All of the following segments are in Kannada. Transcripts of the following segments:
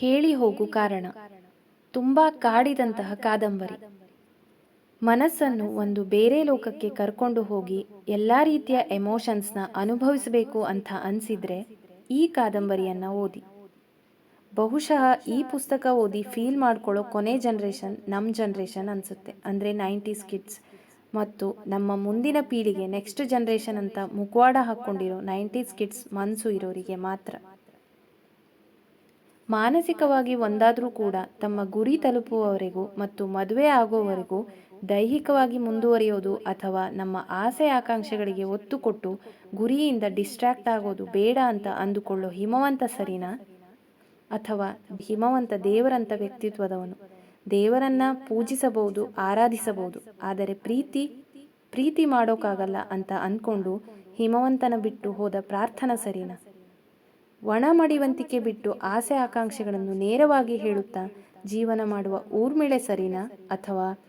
ಹೇಳಿ ಹೋಗು ಕಾರಣ. ತುಂಬ ಕಾಡಿದಂತಹ ಕಾದಂಬರಿ. ಮನಸ್ಸನ್ನು ಒಂದು ಬೇರೆ ಲೋಕಕ್ಕೆ ಕರ್ಕೊಂಡು ಹೋಗಿ ಎಲ್ಲ ರೀತಿಯ ಎಮೋಷನ್ಸ್ನ ಅನುಭವಿಸಬೇಕು ಅಂತ ಅನಿಸಿದ್ರೆ ಈ ಕಾದಂಬರಿಯನ್ನು ಓದಿ. ಬಹುಶಃ ಈ ಪುಸ್ತಕ ಓದಿ ಫೀಲ್ ಮಾಡ್ಕೊಳ್ಳೋ ಕೊನೆ ಜನ್ರೇಷನ್ ನಮ್ಮ ಜನ್ರೇಷನ್ ಅನಿಸುತ್ತೆ. ಅಂದರೆ ನೈಂಟೀಸ್ ಕಿಡ್ಸ್ ಮತ್ತು ನಮ್ಮ ಮುಂದಿನ ಪೀಳಿಗೆ ನೆಕ್ಸ್ಟ್ ಜನ್ರೇಷನ್ ಅಂತ ಮುಖವಾಡ ಹಾಕ್ಕೊಂಡಿರೋ ನೈಂಟೀಸ್ ಕಿಡ್ಸ್ ಮನಸ್ಸು ಇರೋರಿಗೆ ಮಾತ್ರ. ಮಾನಸಿಕವಾಗಿ ಒಂದಾದರೂ ಕೂಡ ತಮ್ಮ ಗುರಿ ತಲುಪುವವರೆಗೂ ಮತ್ತು ಮದುವೆ ಆಗೋವರೆಗೂ ದೈಹಿಕವಾಗಿ ಮುಂದುವರಿಯೋದು ಅಥವಾ ನಮ್ಮ ಆಸೆ ಆಕಾಂಕ್ಷೆಗಳಿಗೆ ಒತ್ತು ಕೊಟ್ಟು ಗುರಿಯಿಂದ ಡಿಸ್ಟ್ರಾಕ್ಟ್ ಆಗೋದು ಬೇಡ ಅಂತ ಅಂದುಕೊಳ್ಳೋ ಹಿಮವಂತ ಸರಿನಾ? ಅಥವಾ ಹಿಮವಂತ ದೇವರಂತ ವ್ಯಕ್ತಿತ್ವದವನು? ದೇವರನ್ನ ಪೂಜಿಸಬಹುದು, ಆರಾಧಿಸಬಹುದು, ಆದರೆ ಪ್ರೀತಿ ಪ್ರೀತಿ ಮಾಡೋಕ್ಕಾಗಲ್ಲ ಅಂತ ಅಂದ್ಕೊಂಡು ಹಿಮವಂತನ ಬಿಟ್ಟು ಹೋದ ಪ್ರಾರ್ಥನಾ ಸರಿನಾ? ಒಣ ಮಡಿವಂತಿಕೆ ಬಿಟ್ಟು ಆಸೆ ಆಕಾಂಕ್ಷೆಗಳನ್ನು ನೇರವಾಗಿ ಹೇಳುತ್ತಾ ಜೀವನ ಮಾಡುವ ಊರ್ಮಿಳೆ ಸರಿನಾ ಅಥವಾ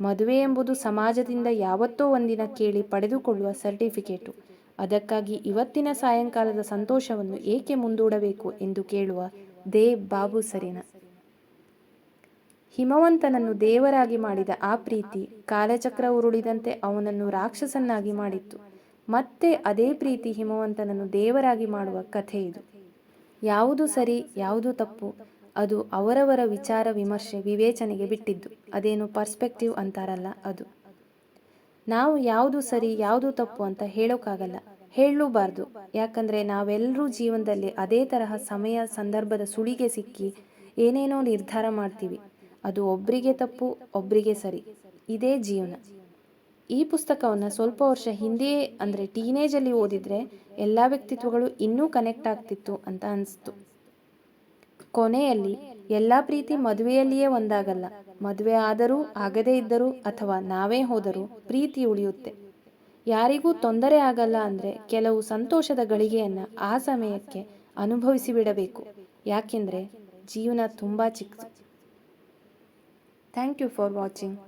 ಮದುವೆ ಎಂಬುದು ಸಮಾಜದಿಂದ ಯಾವತ್ತೋ ಒಂದಿನ ಕೇಳಿ ಪಡೆದುಕೊಳ್ಳುವ ಸರ್ಟಿಫಿಕೇಟು. ಅದಕ್ಕಾಗಿ ಇವತ್ತಿನ ಸಾಯಂಕಾಲದ ಸಂತೋಷವನ್ನು ಏಕೆ ಮುಂದೂಡಬೇಕು ಎಂದು ಕೇಳುವ ದೇವ್ ಬಾಬು ಸರಿನಾ. ಹಿಮವಂತನನ್ನು ದೇವರಾಗಿ ಮಾಡಿದ ಆ ಪ್ರೀತಿ ಕಾಲಚಕ್ರ ಉರುಳಿದಂತೆ ಅವನನ್ನು ರಾಕ್ಷಸನ್ನಾಗಿ ಮಾಡಿತ್ತು. ಮತ್ತೆ ಅದೇ ಪ್ರೀತಿ ಹಿಮವಂತನನ್ನು ದೇವರಾಗಿ ಮಾಡುವ ಕಥೆ ಇದು. ಯಾವುದು ಸರಿ, ಯಾವುದು ತಪ್ಪು, ಅದು ಅವರವರ ವಿಚಾರ ವಿಮರ್ಶೆ, ವಿವೇಚನೆಗೆ ಬಿಟ್ಟಿದ್ದು. ಅದೇನು ಪರ್ಸ್ಪೆಕ್ಟಿವ್ ಅಂತಾರಲ್ಲ ಅದು. ನಾವು ಯಾವುದು ಸರಿ, ಯಾವುದು ತಪ್ಪು ಅಂತ ಹೇಳೋಕ್ಕಾಗಲ್ಲ ಹೇಳಲೂಬಾರ್ದು. ಯಾಕಂದರೆ ನಾವೆಲ್ಲರೂ ಜೀವನದಲ್ಲಿ ಅದೇ ತರಹ ಸಮಯ, ಸಂದರ್ಭದ ಸುಳಿಗೆ ಸಿಕ್ಕಿ ಏನೇನೋ ನಿರ್ಧಾರ ಮಾಡ್ತೀವಿ. ಅದು ಒಬ್ಬರಿಗೆ ತಪ್ಪು ಒಬ್ಬರಿಗೆ ಸರಿ. ಇದೇ ಜೀವನ. ಈ ಪುಸ್ತಕವನ್ನು ಸ್ವಲ್ಪ ವರ್ಷ ಹಿಂದೆಯೇ ಅಂದರೆ ಟೀನೇಜಲ್ಲಿ ಓದಿದರೆ ಎಲ್ಲ ವ್ಯಕ್ತಿತ್ವಗಳು ಇನ್ನೂ ಕನೆಕ್ಟ್ ಆಗ್ತಿತ್ತು ಅಂತ ಅನಿಸ್ತು. ಕೊನೆಯಲ್ಲಿ ಎಲ್ಲ ಪ್ರೀತಿ ಮದುವೆಯಲ್ಲಿಯೇ ಒಂದಾಗಲ್ಲ. ಮದುವೆ ಆದರೂ, ಆಗದೇ ಇದ್ದರೂ ಅಥವಾ ನಾವೇ ಹೋದರೂ ಪ್ರೀತಿ ಉಳಿಯುತ್ತೆ. ಯಾರಿಗೂ ತೊಂದರೆ ಆಗಲ್ಲ ಅಂದರೆ ಕೆಲವು ಸಂತೋಷದ ಗಳಿಗೆಯನ್ನು ಆ ಸಮಯಕ್ಕೆ ಅನುಭವಿಸಿ ಬಿಡಬೇಕು. ಯಾಕೆಂದರೆ ಜೀವನ ತುಂಬ ಚಿಕ್ಕದು ಥ್ಯಾಂಕ್ ಯು ಫಾರ್ ವಾಚಿಂಗ್